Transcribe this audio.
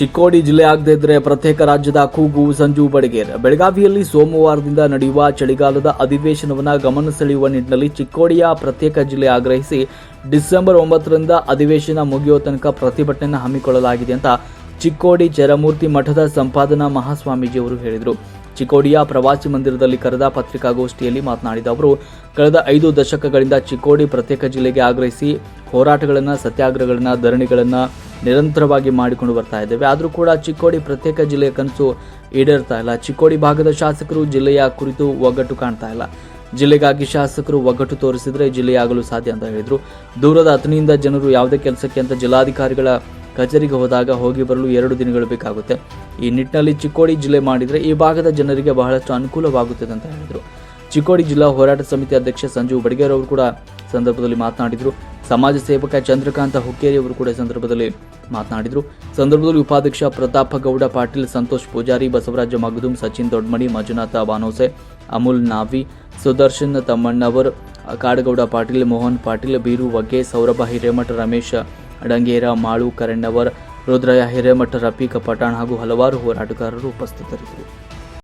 ಚಿಕ್ಕೋಡಿ ಜಿಲ್ಲೆ ಆಗದೇ ಇದ್ರೆ ಪ್ರತ್ಯೇಕ ರಾಜ್ಯದ ಕೂಗು, ಸಂಜು, ಬಡಗೇರ್. ಬೆಳಗಾವಿಯಲ್ಲಿ ಸೋಮವಾರದಿಂದ ನಡೆಯುವ ಚಳಿಗಾಲದ ಅಧಿವೇಶನವನ್ನು ಗಮನ ಸೆಳೆಯುವ ನಿಟ್ಟಿನಲ್ಲಿ ಚಿಕ್ಕೋಡಿಯ ಪ್ರತ್ಯೇಕ ಜಿಲ್ಲೆ ಆಗ್ರಹಿಸಿ ಡಿಸೆಂಬರ್ ಒಂಬತ್ತರಿಂದ ಅಧಿವೇಶನ ಮುಗಿಯುವ ತನಕ ಪ್ರತಿಭಟನೆಯನ್ನು ಹಮ್ಮಿಕೊಳ್ಳಲಾಗಿದೆ ಅಂತ ಚಿಕ್ಕೋಡಿ ಚರಮೂರ್ತಿ ಮಠದ ಸಂಪಾದನಾ ಮಹಾಸ್ವಾಮೀಜಿಯವರು ಹೇಳಿದರು. ಚಿಕ್ಕೋಡಿಯ ಪ್ರವಾಸಿ ಮಂದಿರದಲ್ಲಿ ಕರೆದ ಪತ್ರಿಕಾಗೋಷ್ಠಿಯಲ್ಲಿ ಮಾತನಾಡಿದ ಅವರು, ಕಳೆದ ಐದು ದಶಕಗಳಿಂದ ಚಿಕ್ಕೋಡಿ ಪ್ರತ್ಯೇಕ ಜಿಲ್ಲೆಗೆ ಆಗ್ರಹಿಸಿ ಹೋರಾಟಗಳನ್ನು, ಸತ್ಯಾಗ್ರಹಗಳನ್ನು, ಧರಣಿಗಳನ್ನು ನಿರಂತರವಾಗಿ ಮಾಡಿಕೊಂಡು ಬರ್ತಾ ಇದ್ದೇವೆ. ಆದರೂ ಕೂಡ ಚಿಕ್ಕೋಡಿ ಪ್ರತ್ಯೇಕ ಜಿಲ್ಲೆಯ ಕನಸು ಈಡೇರ್ತಾ ಇಲ್ಲ. ಚಿಕ್ಕೋಡಿ ಭಾಗದ ಶಾಸಕರು ಜಿಲ್ಲೆಯ ಕುರಿತು ಒಗ್ಗಟ್ಟು ಕಾಣ್ತಾ ಇಲ್ಲ. ಜಿಲ್ಲೆಗಾಗಿ ಶಾಸಕರು ಒಗ್ಗಟ್ಟು ತೋರಿಸಿದ್ರೆ ಜಿಲ್ಲೆಯಾಗಲು ಸಾಧ್ಯ ಅಂತ ಹೇಳಿದರು. ದೂರದ ಹತ್ತನಿಯಿಂದ ಜನರು ಯಾವುದೇ ಕೆಲಸಕ್ಕೆ ಅಂತ ಜಿಲ್ಲಾಧಿಕಾರಿಗಳ ಕಚೇರಿಗೆ ಹೋದಾಗ ಹೋಗಿ ಬರಲು ಎರಡು ದಿನಗಳು ಬೇಕಾಗುತ್ತೆ. ಈ ನಿಟ್ಟಿನಲ್ಲಿ ಚಿಕ್ಕೋಡಿ ಜಿಲ್ಲೆ ಮಾಡಿದರೆ ಈ ಭಾಗದ ಜನರಿಗೆ ಬಹಳಷ್ಟು ಅನುಕೂಲವಾಗುತ್ತದೆ ಅಂತ ಹೇಳಿದರು. ಚಿಕ್ಕೋಡಿ ಜಿಲ್ಲಾ ಹೋರಾಟ ಸಮಿತಿ ಅಧ್ಯಕ್ಷ ಸಂಜೀವ್ ಬಡಿಗೇರ್ ಅವರು ಕೂಡ ಸಂದರ್ಭದಲ್ಲಿ ಮಾತನಾಡಿದರು. ಸಮಾಜ ಸೇವಕ ಚಂದ್ರಕಾಂತ ಹುಕ್ಕೇರಿ ಅವರು ಕೂಡ ಸಂದರ್ಭದಲ್ಲಿ ಮಾತನಾಡಿದರು. ಸಂದರ್ಭದಲ್ಲಿ ಉಪಾಧ್ಯಕ್ಷ ಪ್ರತಾಪ ಗೌಡ, ಪಾಟೀಲ್ ಸಂತೋಷ್ ಪೂಜಾರಿ, ಬಸವರಾಜ ಮಗದುಮ್, ಸಚಿನ್ ದೊಡ್ಮಣಿ, ಮಂಜುನಾಥ ಬಾನೋಸೆ ಅಮುಲ್ ನಾವಿ, ಸುದರ್ಶನ್ ತಮ್ಮಣ್ಣವರ್, ಕಾಡಗೌಡ ಪಾಟೀಲ್, ಮೋಹನ್ ಪಾಟೀಲ್, ಬೀರು ವಗ್ಗೆ ಸೌರಭ ಹಿರೇಮಠ, ರಮೇಶ್ ಅಡಂಗೇರ ಮಾಳು ಕರಣ್ಣವರ್ ರುದ್ರಯ್ಯ ಹಿರೇಮಠ ರಫೀಕ ಪಠಾಣ್ ಹಾಗೂ ಹಲವಾರು ಹೋರಾಟಗಾರರು ಉಪಸ್ಥಿತರಿದ್ದರು.